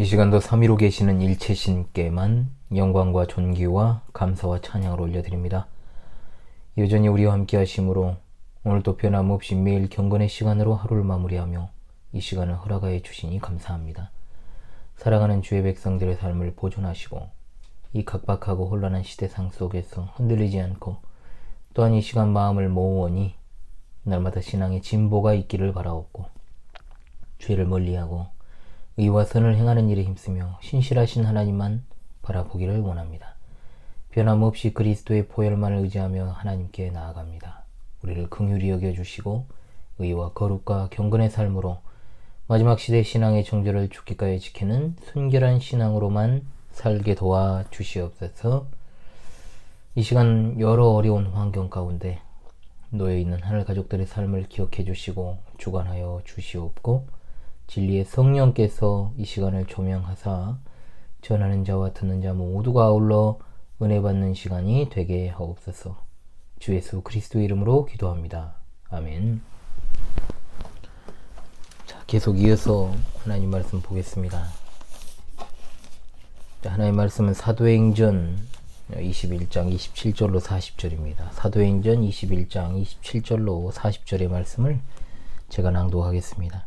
이 시간도 삼위로 계시는 일체신께만 영광과 존귀와 감사와 찬양을 올려드립니다. 여전히 우리와 함께 하심으로 오늘도 변함없이 매일 경건의 시간으로 하루를 마무리하며 이 시간을 허락하여 주시니 감사합니다. 사랑하는 주의 백성들의 삶을 보존하시고 이 각박하고 혼란한 시대상 속에서 흔들리지 않고 또한 이 시간 마음을 모으니 날마다 신앙의 진보가 있기를 바라옵고 죄를 멀리하고 의와 선을 행하는 일에 힘쓰며 신실하신 하나님만 바라보기를 원합니다. 변함없이 그리스도의 보혈만을 의지하며 하나님께 나아갑니다. 우리를 긍휼히 여겨주시고 의와 거룩과 경건의 삶으로 마지막 시대 신앙의 정절을 죽기까지 지키는 순결한 신앙으로만 살게 도와 주시옵소서. 이 시간 여러 어려운 환경 가운데 놓여 있는 하늘 가족들의 삶을 기억해 주시고 주관하여 주시옵고 진리의 성령께서 이 시간을 조명하사 전하는 자와 듣는 자 모두가 아울러 은혜 받는 시간이 되게 하옵소서. 주 예수 그리스도 이름으로 기도합니다. 아멘. 자, 계속 이어서 하나님 말씀 보겠습니다. 자, 하나님 말씀은 사도행전 21장 27절로 40절입니다. 사도행전 21장 27절로 40절의 말씀을 제가 낭독하겠습니다.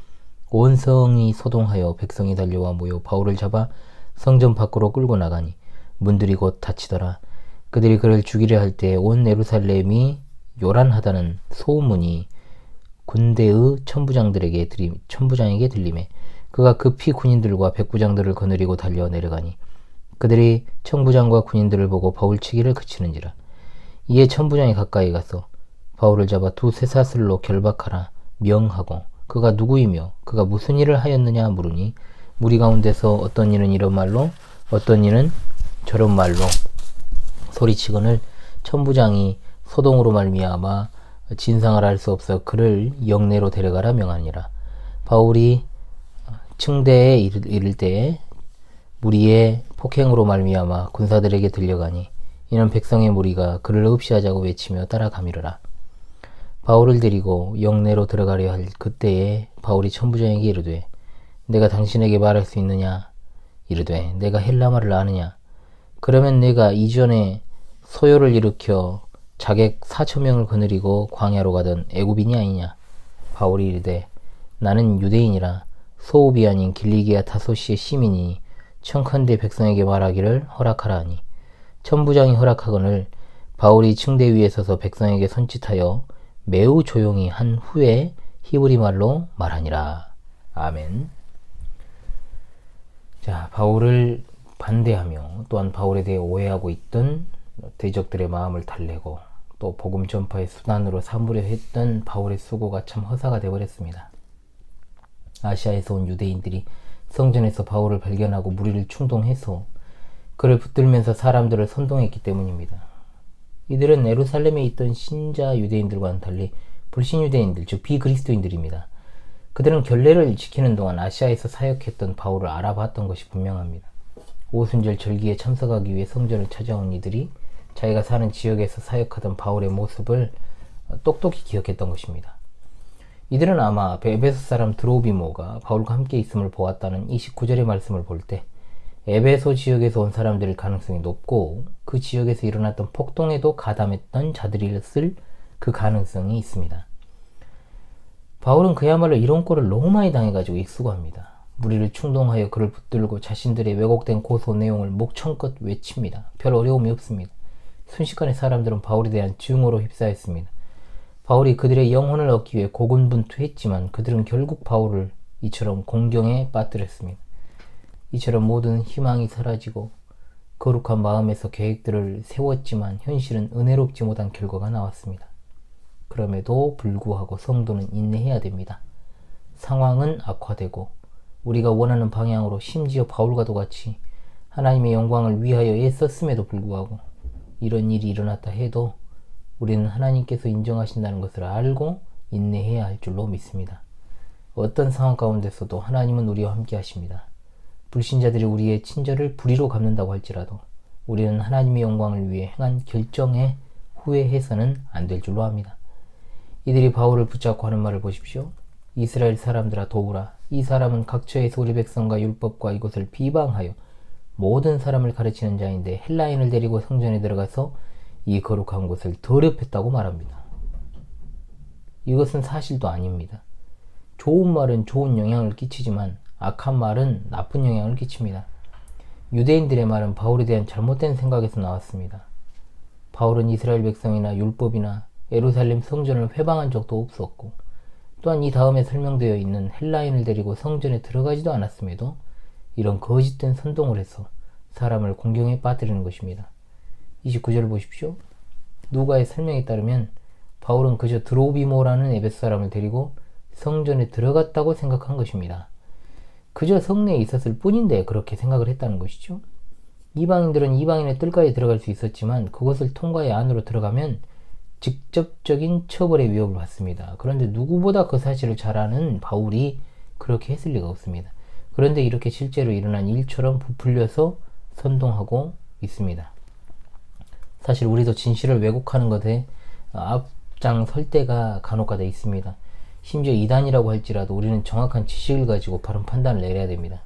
온 성이 소동하여 백성이 달려와 모여 바울을 잡아 성전 밖으로 끌고 나가니 문들이 곧 닫히더라. 그들이 그를 죽이려 할 때 온 예루살렘이 요란하다는 소문이 군대의 천부장들에게 들림, 천부장에게 들림에 그가 급히 군인들과 백부장들을 거느리고 달려 내려가니 그들이 천부장과 군인들을 보고 바울 치기를 그치는지라. 이에 천부장이 가까이 가서 바울을 잡아 두 쇠사슬로 결박하라 명하고 그가 누구이며 그가 무슨 일을 하였느냐 물으니 무리 가운데서 어떤 이는 이런 말로 어떤 이는 저런 말로 소리치거늘 천부장이 소동으로 말미암아 진상을 알 수 없어 그를 영내로 데려가라 명하니라. 바울이 층대에 이를 때에 무리의 폭행으로 말미암아 군사들에게 들려가니 이는 백성의 무리가 그를 흡시하자고 외치며 따라가미르라. 바울을 데리고 영내로 들어가려 할 그때에 바울이 천부장에게 이르되 내가 당신에게 말할 수 있느냐? 이르되 내가 헬라말을 아느냐? 그러면 내가 이전에 소요를 일으켜 자객 사천 명을 거느리고 광야로 가던 애굽인이 아니냐? 바울이 이르되 나는 유대인이라 소읍이 아닌 길리기아 타소시의 시민이니 청컨대 백성에게 말하기를 허락하라 하니 천부장이 허락하거늘 바울이 층대 위에 서서 백성에게 손짓하여 매우 조용히 한 후에 히브리 말로 말하니라. 아멘. 자, 바울을 반대하며 또한 바울에 대해 오해하고 있던 대적들의 마음을 달래고 또 복음 전파의 수단으로 삼으려 했던 바울의 수고가 참 허사가 되어버렸습니다. 아시아에서 온 유대인들이 성전에서 바울을 발견하고 무리를 충동해서 그를 붙들면서 사람들을 선동했기 때문입니다. 이들은 에루살렘에 있던 신자 유대인들과는 달리 불신 유대인들, 즉 비그리스도인들입니다. 그들은 결례를 지키는 동안 아시아에서 사역했던 바울을 알아봤던 것이 분명합니다. 오순절 절기에 참석하기 위해 성전을 찾아온 이들이 자기가 사는 지역에서 사역하던 바울의 모습을 똑똑히 기억했던 것입니다. 이들은 아마 베베소 사람 드로비모가 바울과 함께 있음을 보았다는 29절의 말씀을 볼 때 에베소 지역에서 온 사람들일 가능성이 높고 그 지역에서 일어났던 폭동에도 가담했던 자들이었을 그 가능성이 있습니다. 바울은 그야말로 이런 꼴을 너무 많이 당해가지고 익숙합니다. 무리를 충동하여 그를 붙들고 자신들의 왜곡된 고소 내용을 목청껏 외칩니다. 별 어려움이 없습니다. 순식간에 사람들은 바울에 대한 증오로 휩싸였습니다. 바울이 그들의 영혼을 얻기 위해 고군분투했지만 그들은 결국 바울을 이처럼 공경에 빠뜨렸습니다. 이처럼 모든 희망이 사라지고 거룩한 마음에서 계획들을 세웠지만 현실은 은혜롭지 못한 결과가 나왔습니다. 그럼에도 불구하고 성도는 인내해야 됩니다. 상황은 악화되고 우리가 원하는 방향으로 심지어 바울과도 같이 하나님의 영광을 위하여 애썼음에도 불구하고 이런 일이 일어났다 해도 우리는 하나님께서 인정하신다는 것을 알고 인내해야 할 줄로 믿습니다. 어떤 상황 가운데서도 하나님은 우리와 함께 하십니다. 불신자들이 우리의 친절을 불의로 갚는다고 할지라도 우리는 하나님의 영광을 위해 행한 결정에 후회해서는 안 될 줄로 압니다. 이들이 바울을 붙잡고 하는 말을 보십시오. 이스라엘 사람들아 도우라. 이 사람은 각처에서 우리 백성과 율법과 이것을 비방하여 모든 사람을 가르치는 자인데 헬라인을 데리고 성전에 들어가서 이 거룩한 곳을 더럽혔다고 말합니다. 이것은 사실도 아닙니다. 좋은 말은 좋은 영향을 끼치지만 악한 말은 나쁜 영향을 끼칩니다. 유대인들의 말은 바울에 대한 잘못된 생각에서 나왔습니다. 바울은 이스라엘 백성이나 율법이나 에루살렘 성전을 회방한 적도 없었고 또한 이 다음에 설명되어 있는 헬라인을 데리고 성전에 들어가지도 않았음에도 이런 거짓된 선동을 해서 사람을 공경에 빠뜨리는 것입니다. 29절 보십시오. 누가의 설명에 따르면 바울은 그저 드로비모라는 에베스 사람을 데리고 성전에 들어갔다고 생각한 것입니다. 그저 성내에 있었을 뿐인데 그렇게 생각을 했다는 것이죠. 이방인들은 이방인의 뜰까지 들어갈 수 있었지만 그것을 통과해 안으로 들어가면 직접적인 처벌의 위협을 받습니다. 그런데 누구보다 그 사실을 잘 아는 바울이 그렇게 했을 리가 없습니다. 그런데 이렇게 실제로 일어난 일처럼 부풀려서 선동하고 있습니다. 사실 우리도 진실을 왜곡하는 것에 앞장 설 때가 간혹 가다 있습니다. 심지어 이단이라고 할지라도 우리는 정확한 지식을 가지고 바른 판단을 내려야 됩니다.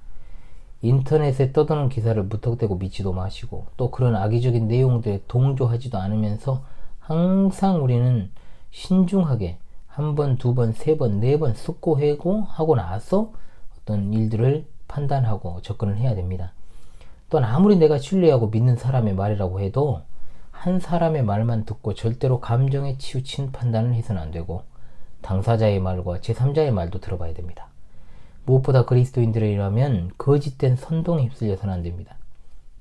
인터넷에 떠도는 기사를 무턱대고 믿지도 마시고 또 그런 악의적인 내용들에 동조하지도 않으면서 항상 우리는 신중하게 한 번, 두 번, 세 번, 네 번 숙고하고 하고 나서 어떤 일들을 판단하고 접근을 해야 됩니다. 또한 아무리 내가 신뢰하고 믿는 사람의 말이라고 해도 한 사람의 말만 듣고 절대로 감정에 치우친 판단을 해서는 안 되고 당사자의 말과 제3자의 말도 들어봐야 됩니다. 무엇보다 그리스도인들이라면 거짓된 선동에 휩쓸려서는 안 됩니다.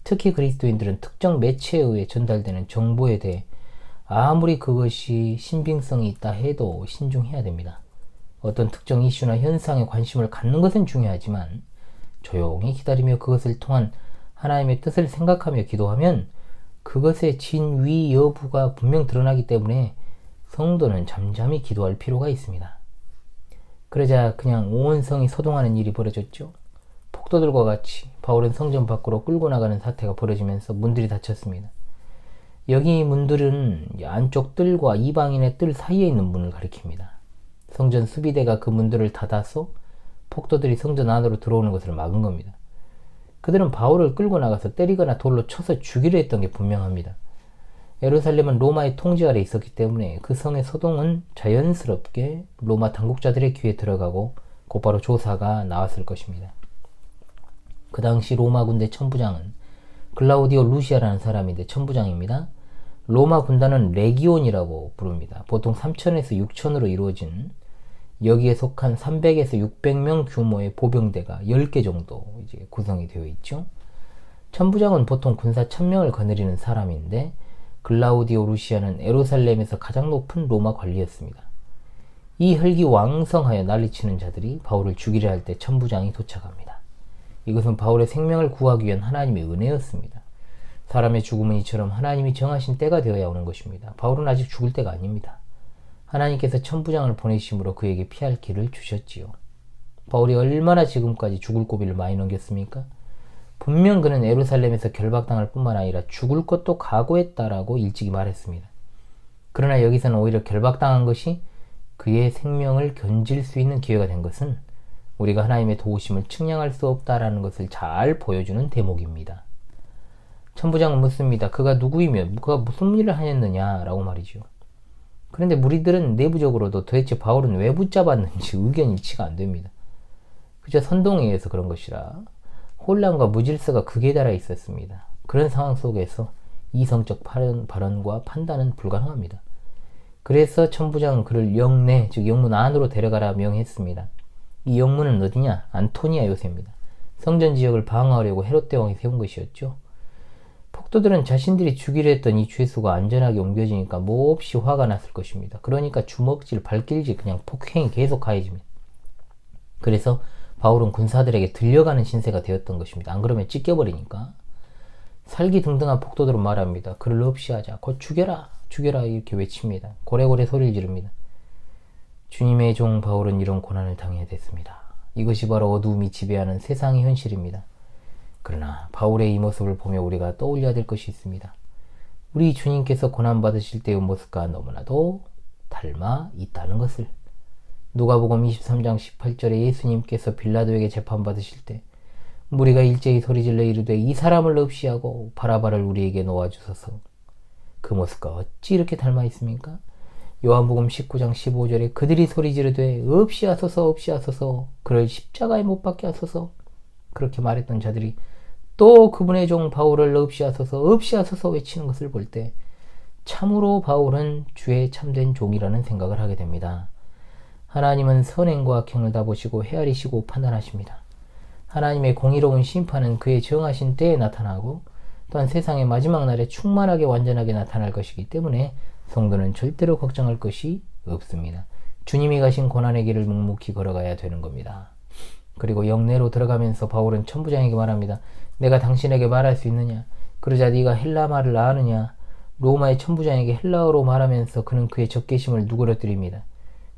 특히 그리스도인들은 특정 매체에 의해 전달되는 정보에 대해 아무리 그것이 신빙성이 있다 해도 신중해야 됩니다. 어떤 특정 이슈나 현상에 관심을 갖는 것은 중요하지만 조용히 기다리며 그것을 통한 하나님의 뜻을 생각하며 기도하면 그것의 진위 여부가 분명 드러나기 때문에 성도는 잠잠히 기도할 필요가 있습니다. 그러자 그냥 온 성이 소동하는 일이 벌어졌죠. 폭도들과 같이 바울은 성전 밖으로 끌고 나가는 사태가 벌어지면서 문들이 닫혔습니다. 여기 문들은 안쪽 뜰과 이방인의 뜰 사이에 있는 문을 가리킵니다. 성전 수비대가 그 문들을 닫아서 폭도들이 성전 안으로 들어오는 것을 막은 겁니다. 그들은 바울을 끌고 나가서 때리거나 돌로 쳐서 죽이려 했던 게 분명합니다. 예루살렘은 로마의 통제 아래 있었기 때문에 그 성의 소동은 자연스럽게 로마 당국자들의 귀에 들어가고 곧바로 조사가 나왔을 것입니다. 그 당시 로마 군대 천부장은 글라우디오 루시아라는 사람인데 천부장입니다. 로마 군단은 레기온이라고 부릅니다. 보통 3천에서 6천으로 이루어진 여기에 속한 300에서 600명 규모의 보병대가 10개 정도 이제 구성이 되어 있죠. 천부장은 보통 군사 1000명을 거느리는 사람인데 글라우디오 루시아는 에루살렘에서 가장 높은 로마 관리였습니다. 이 혈기 왕성하여 난리치는 자들이 바울을 죽이려 할 때 천부장이 도착합니다. 이것은 바울의 생명을 구하기 위한 하나님의 은혜였습니다. 사람의 죽음은 이처럼 하나님이 정하신 때가 되어야 오는 것입니다. 바울은 아직 죽을 때가 아닙니다. 하나님께서 천부장을 보내심으로 그에게 피할 길을 주셨지요. 바울이 얼마나 지금까지 죽을 고비를 많이 넘겼습니까? 분명 그는 에루살렘에서 결박당할 뿐만 아니라 죽을 것도 각오했다라고 일찍이 말했습니다. 그러나 여기서는 오히려 결박당한 것이 그의 생명을 견질 수 있는 기회가 된 것은 우리가 하나님의 도우심을 측량할 수 없다라는 것을 잘 보여주는 대목입니다. 천부장은 묻습니다. 그가 누구이며 그가 무슨 일을 하였느냐라고 말이죠. 그런데 무리들은 내부적으로도 도대체 바울은 왜 붙잡았는지 의견 일치가 안 됩니다. 그저 선동에 의해서 그런 것이라 혼란과 무질서가 극에 달하 있었습니다. 그런 상황 속에서 이성적 발언, 발언 과 판단은 불가능합니다. 그래서 천부장은 그를 영내, 즉 영문 안으로 데려가라 명했습니다. 이 영문은 어디냐? 안토니아 요새입니다. 성전 지역을 방어하려고 헤롯 대왕이 세운 것이었죠. 폭도들은 자신들이 죽이려 했던 이 죄수가 안전하게 옮겨지니까 몹시 화가 났을 것입니다. 그러니까 주먹질, 발길질, 그냥 폭행이 계속 가해집니다. 그래서 바울은 군사들에게 들려가는 신세가 되었던 것입니다. 안 그러면 찢겨버리니까. 살기 등등한 폭도들은 말합니다. 그를 없이 하자. 곧 죽여라. 죽여라. 이렇게 외칩니다. 고래고래 소리를 지릅니다. 주님의 종 바울은 이런 고난을 당해야 됐습니다. 이것이 바로 어두움이 지배하는 세상의 현실입니다. 그러나 바울의 이 모습을 보며 우리가 떠올려야 될 것이 있습니다. 우리 주님께서 고난받으실 때의 모습과 너무나도 닮아 있다는 것을. 누가복음 23장 18절에 예수님께서 빌라도에게 재판받으실 때 무리가 일제히 소리질러 이르되 이 사람을 없이 하고 바라바를 우리에게 놓아주소서. 그 모습과 어찌 이렇게 닮아 있습니까? 요한복음 19장 15절에 그들이 소리 지르되 없이 하소서 없이 하소서 그를 십자가에 못 박게 하소서 그렇게 말했던 자들이 또 그분의 종 바울을 없이 하소서 없이 하소서 외치는 것을 볼 때 참으로 바울은 주의 참된 종이라는 생각을 하게 됩니다. 하나님은 선행과 악행을 다 보시고 헤아리시고 판단하십니다. 하나님의 공의로운 심판은 그의 정하신 때에 나타나고 또한 세상의 마지막 날에 충만하게 완전하게 나타날 것이기 때문에 성도는 절대로 걱정할 것이 없습니다. 주님이 가신 고난의 길을 묵묵히 걸어가야 되는 겁니다. 그리고 영내로 들어가면서 바울은 천부장에게 말합니다. 내가 당신에게 말할 수 있느냐? 그러자 네가 헬라 말을 아느냐? 로마의 천부장에게 헬라어로 말하면서 그는 그의 적개심을 누그러뜨립니다.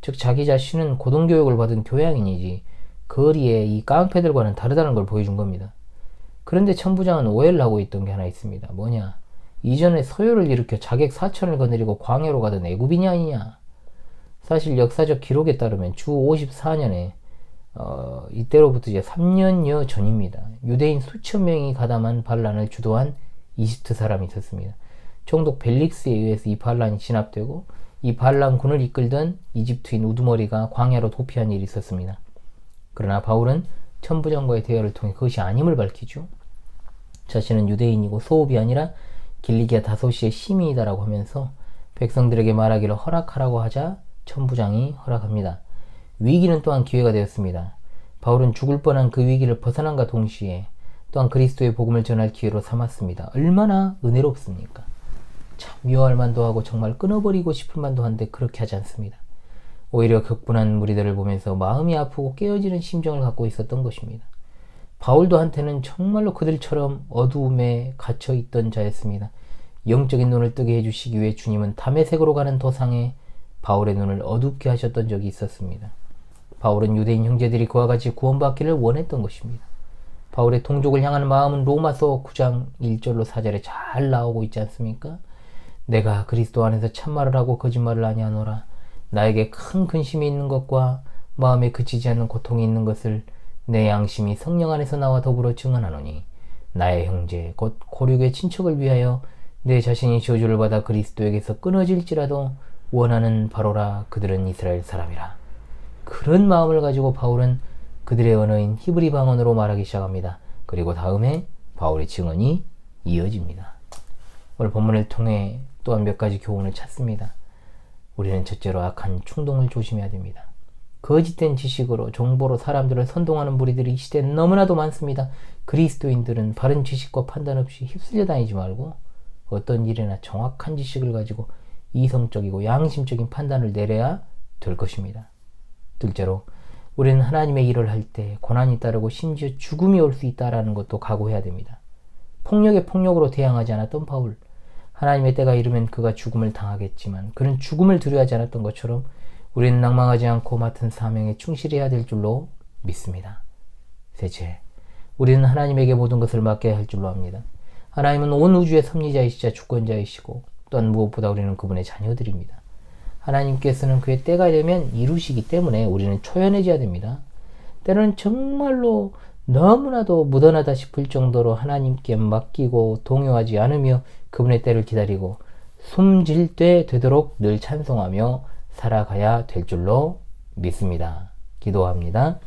즉 자기 자신은 고등교육을 받은 교양인이지 거리에 이 깡패들과는 다르다는 걸 보여준 겁니다. 그런데 천부장은 오해를 하고 있던 게 하나 있습니다. 뭐냐? 이전에 서요를 일으켜 자객 사천을 거느리고 광해로 가던 애굽인이 아니냐? 사실 역사적 기록에 따르면 주 54년에 어, 이때로부터 이제 3년여 전입니다. 유대인 수천 명이 가담한 반란을 주도한 이집트 사람이 있었습니다. 총독 벨릭스에 의해서 이 반란이 진압되고 이 반란군을 이끌던 이집트인 우두머리가 광야로 도피한 일이 있었습니다. 그러나 바울은 천부장과의 대화를 통해 그것이 아님을 밝히죠. 자신은 유대인이고 소읍이 아니라 길리기아 다소시의 시민이다라고 하면서 백성들에게 말하기를 허락하라고 하자 천부장이 허락합니다. 위기는 또한 기회가 되었습니다. 바울은 죽을 뻔한 그 위기를 벗어난과 동시에 또한 그리스도의 복음을 전할 기회로 삼았습니다. 얼마나 은혜롭습니까? 참 미워할 만도 하고 정말 끊어버리고 싶을 만도 한데 그렇게 하지 않습니다. 오히려 격분한 무리들을 보면서 마음이 아프고 깨어지는 심정을 갖고 있었던 것입니다. 바울도 한테는 정말로 그들처럼 어두움에 갇혀 있던 자였습니다. 영적인 눈을 뜨게 해주시기 위해 주님은 담의색으로 가는 도상에 바울의 눈을 어둡게 하셨던 적이 있었습니다. 바울은 유대인 형제들이 그와 같이 구원받기를 원했던 것입니다. 바울의 동족을 향하는 마음은 로마서 9장 1절로 4절에 잘 나오고 있지 않습니까? 내가 그리스도 안에서 참말을 하고 거짓말을 아니하노라. 나에게 큰 근심이 있는 것과 마음에 그치지 않는 고통이 있는 것을 내 양심이 성령 안에서 나와 더불어 증언하노니 나의 형제 곧 고륙의 친척을 위하여 내 자신이 저주를 받아 그리스도에게서 끊어질지라도 원하는 바로라 그들은 이스라엘 사람이라. 그런 마음을 가지고 바울은 그들의 언어인 히브리 방언으로 말하기 시작합니다. 그리고 다음에 바울의 증언이 이어집니다. 오늘 본문을 통해 또한 몇 가지 교훈을 찾습니다. 우리는 첫째로 악한 충동을 조심해야 됩니다. 거짓된 지식으로 정보로 사람들을 선동하는 무리들이 이 시대에 너무나도 많습니다. 그리스도인들은 바른 지식과 판단 없이 휩쓸려 다니지 말고 어떤 일이나 정확한 지식을 가지고 이성적이고 양심적인 판단을 내려야 될 것입니다. 둘째로 우리는 하나님의 일을 할 때 고난이 따르고 심지어 죽음이 올 수 있다라는 것도 각오해야 됩니다. 폭력에 폭력으로 대항하지 않았던 바울. 하나님의 때가 이르면 그가 죽음을 당하겠지만 그는 죽음을 두려워하지 않았던 것처럼 우리는 낭망하지 않고 맡은 사명에 충실해야 될 줄로 믿습니다. 셋째, 우리는 하나님에게 모든 것을 맡겨야 할 줄로 압니다. 하나님은 온 우주의 섭리자이시자 주권자이시고 또한 무엇보다 우리는 그분의 자녀들입니다. 하나님께서는 그의 때가 되면 이루시기 때문에 우리는 초연해져야 됩니다. 때로는 정말로 너무나도 무던하다 싶을 정도로 하나님께 맡기고 동요하지 않으며 그분의 때를 기다리고 숨질 때 되도록 늘 찬송하며 살아가야 될 줄로 믿습니다. 기도합니다.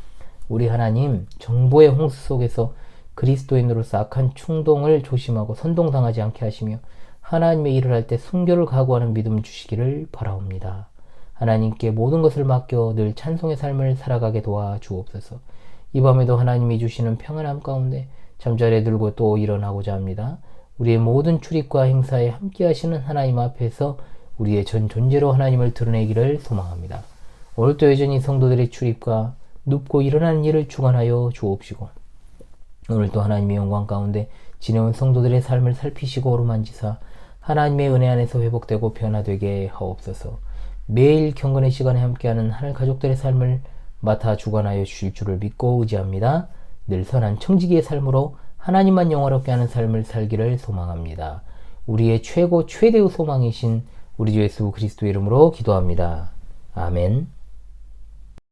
우리 하나님 정보의 홍수 속에서 그리스도인으로서 악한 충동을 조심하고 선동당하지 않게 하시며 하나님의 일을 할 때 순교를 각오하는 믿음 주시기를 바라옵니다. 하나님께 모든 것을 맡겨 늘 찬송의 삶을 살아가게 도와 주옵소서. 이 밤에도 하나님이 주시는 평안함 가운데 잠자리에 들고 또 일어나고자 합니다. 우리의 모든 출입과 행사에 함께 하시는 하나님 앞에서 우리의 전 존재로 하나님을 드러내기를 소망합니다. 오늘도 여전히 성도들의 출입과 눕고 일어나는 일을 주관하여 주옵시고 오늘도 하나님의 영광 가운데 지내온 성도들의 삶을 살피시고 오르만지사 하나님의 은혜 안에서 회복되고 변화되게 하옵소서 매일 경건의 시간에 함께하는 하늘 가족들의 삶을 맡아 주관하여 주실 줄을 믿고 의지합니다. 늘 선한 청지기의 삶으로 하나님만 영화롭게 하는 삶을 살기를 소망합니다. 우리의 최고 최대의 소망이신 우리 주 예수 그리스도 이름으로 기도합니다. 아멘.